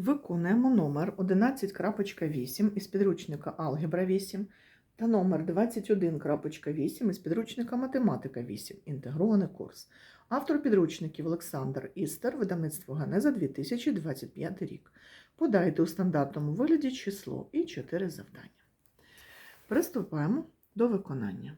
Виконуємо номер 11.8 із підручника Алгебра 8 та номер 21.8 із підручника Математика 8. Інтегрований курс. Автор підручників Олександр Істер, видавництво Ганеза 2025 рік. Подайте у стандартному вигляді число і 4 завдання. Приступаємо до виконання.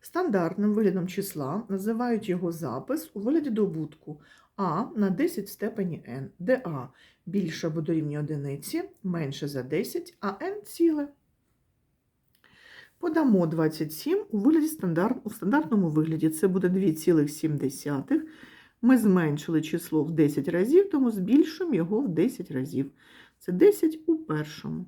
Стандартним виглядом числа називають його запис у вигляді добутку а на 10 в степені n, де а більше або дорівнює одиниці, менше за 10, а n ціле. Подамо 27 у, вигляді стандарт, у стандартному вигляді. Це буде 2,7. Ми зменшили число в 10 разів, тому збільшуємо його в 10 разів. Це 10 у першому.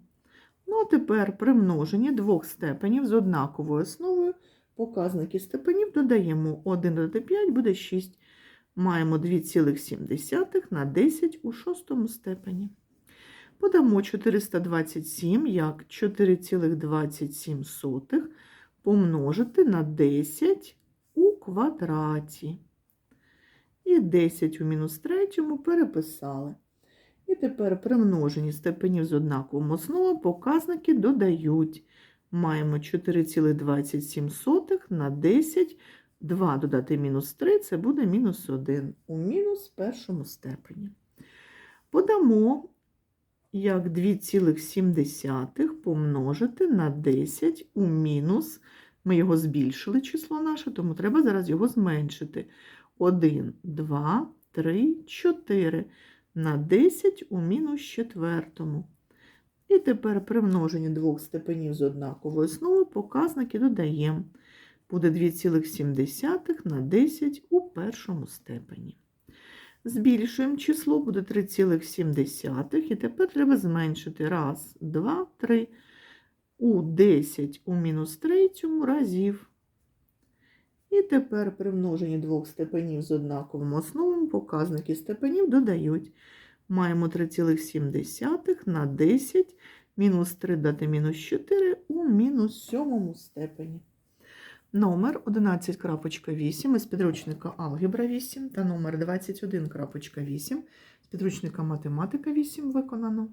Ну, а тепер при множенні двох степенів з однаковою основою показники степенів додаємо 1 додати 5 буде 6. Маємо 2,7 на 10 у шостому степені. Подамо 427 як 4,27 помножити на 10 у квадраті. І 10 у мінус третьому переписали. І тепер при множенні степенів з однаковим основою показники додають. Маємо 4,27 на 10 2 додати мінус 3 це буде мінус 1 у мінус першому степені. Подамо як 2,7 помножити на 10 у мінус. Ми його збільшили число наше, тому треба зараз його зменшити. 1, 2, 3, 4 на 10 у мінус четвертому. І тепер при множенні двох степенів з однаковою основою показники додаємо буде 2,7 на 10 у першому степені. Збільшуємо число, буде 3,7, і тепер треба зменшити 1, 2, 3 у 10 у мінус третьому разів. І тепер при множенні двох степенів з однаковим основом показники степенів додають. Маємо 3,7 на 10, мінус 3 дати мінус 4 у мінус сьомому степені. Номер 11.8 із підручника Алгебра 8 та номер 21.8 з підручника Математика 8 виконано.